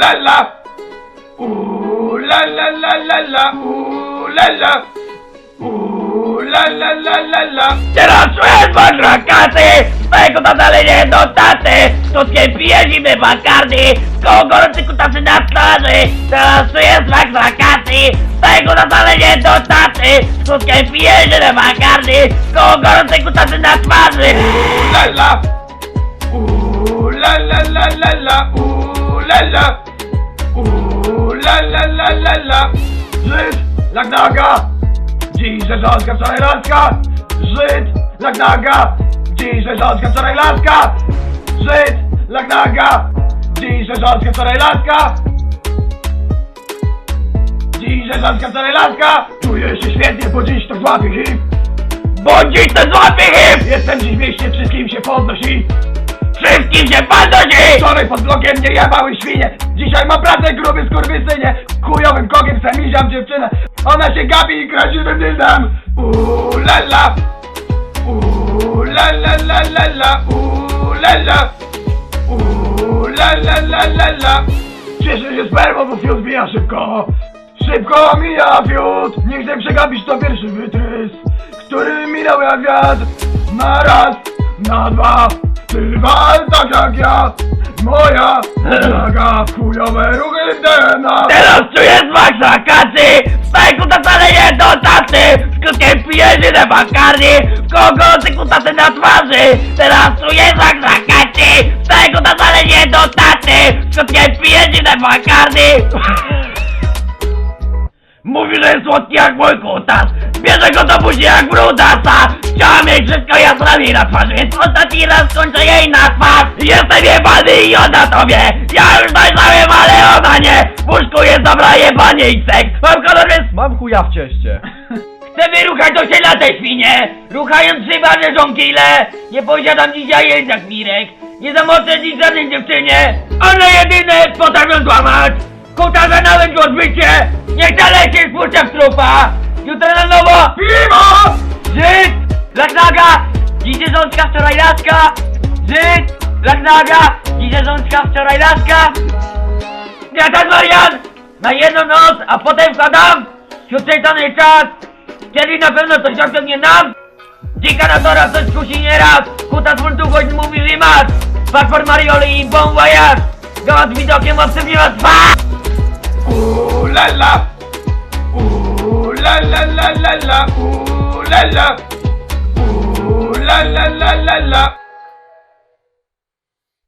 la la. Ooh la la la la la. Ooh la la. Ooh la la la la la. Swojego nadal nie do taty, krótkie pije zimne bakardy, koło gorący kutasy na twarzy, teraz czuję smak rakaty, swojego nadal nie do taty, krótkie pije zimne bakardy, koło gorący kutasy na twarzy. Ooh la la. Ooh la la la la la. Ooh la la. La la la la la. Żyd, jak naga. Dziś rzeżączka, wczoraj laska. Żyd, jak naga. Dziś rzeżączka, wczoraj laska. Żyd, jak naga. Dziś rzeżączka, wczoraj laska. Dziś rzeżączka, wczoraj laska. Czuję się świetnie, bo dziś to złapie hip. Bo dziś to złapie hip, Jestem dziś w mieście, wszystkim się podnosi. Wszystkim się podnosi. Wczoraj pod blokiem nie jebały świnie. Dzisiaj mam pracę gruby skurwysynie. Chujowym kokiem samiziam dziewczynę. Ona się gapi i krasiwym dildem Uuu la la. Uuu la la la la la. La la. La la la la la. Cieszę się spermą, bo fiut mija szybko. Szybko mija fiut. Nie chcę przegapić to pierwszy wytrys Który minął jak wiatr. Na raz, na dwa wal tak jak ja Moja draga Chujowe ruchy w DNA. Teraz czuję smak zakazy, swojego nadal nie do taty, skutkiem pije zimne bakardy, koło gorący kutasy na twarzy, teraz czuję smak zakazy, swojego nadal nie do taty, skutkiem pije zimne bakardy. Mówi, że jest słodki jak mój kutas. Bierze go do buzi jak brudasa Chciała mieć wszystko jasnami na twarzy Więc ostatni raz skończę jej na twarz. Jestem jebany i ona tobie. Ja już dojrzałem, ale ona nie. W łóżku jest dobra jebanie i seks. Mam kolor, więc Mam chuja w cieście. chcemy ruchać do siela te świnie. Ruchając szyba, żonkile Nie posiadam dzisiaj jednak Mirek. Nie zamoczę dziś żadnej dziewczynie. One jedyne potrafią złamać. Kuta za nałęcz odbycie. Niech dalej się spuszcza w trupa. Jutro na nowo. Piwo! Żyd! Lagnaga! Dzisiaj rządka, wczoraj laska! Żyd! Lagnaga! Dzisiaj rządka, wczoraj laska! Ja ten wariant! Na jedną noc, a potem wkładam Siódmej czas! Kiedy na pewno coś osiągnie nam? Dzika na tora coś kusi nieraz Kuta z multu godzin mówi, że masz Marioli i bon voyage Gałat z widokiem obcym nie ma twa! Ooh la la Ooh la la la la la Ooh la la la la la la la